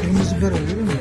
Kırmızı biber oluyor mu?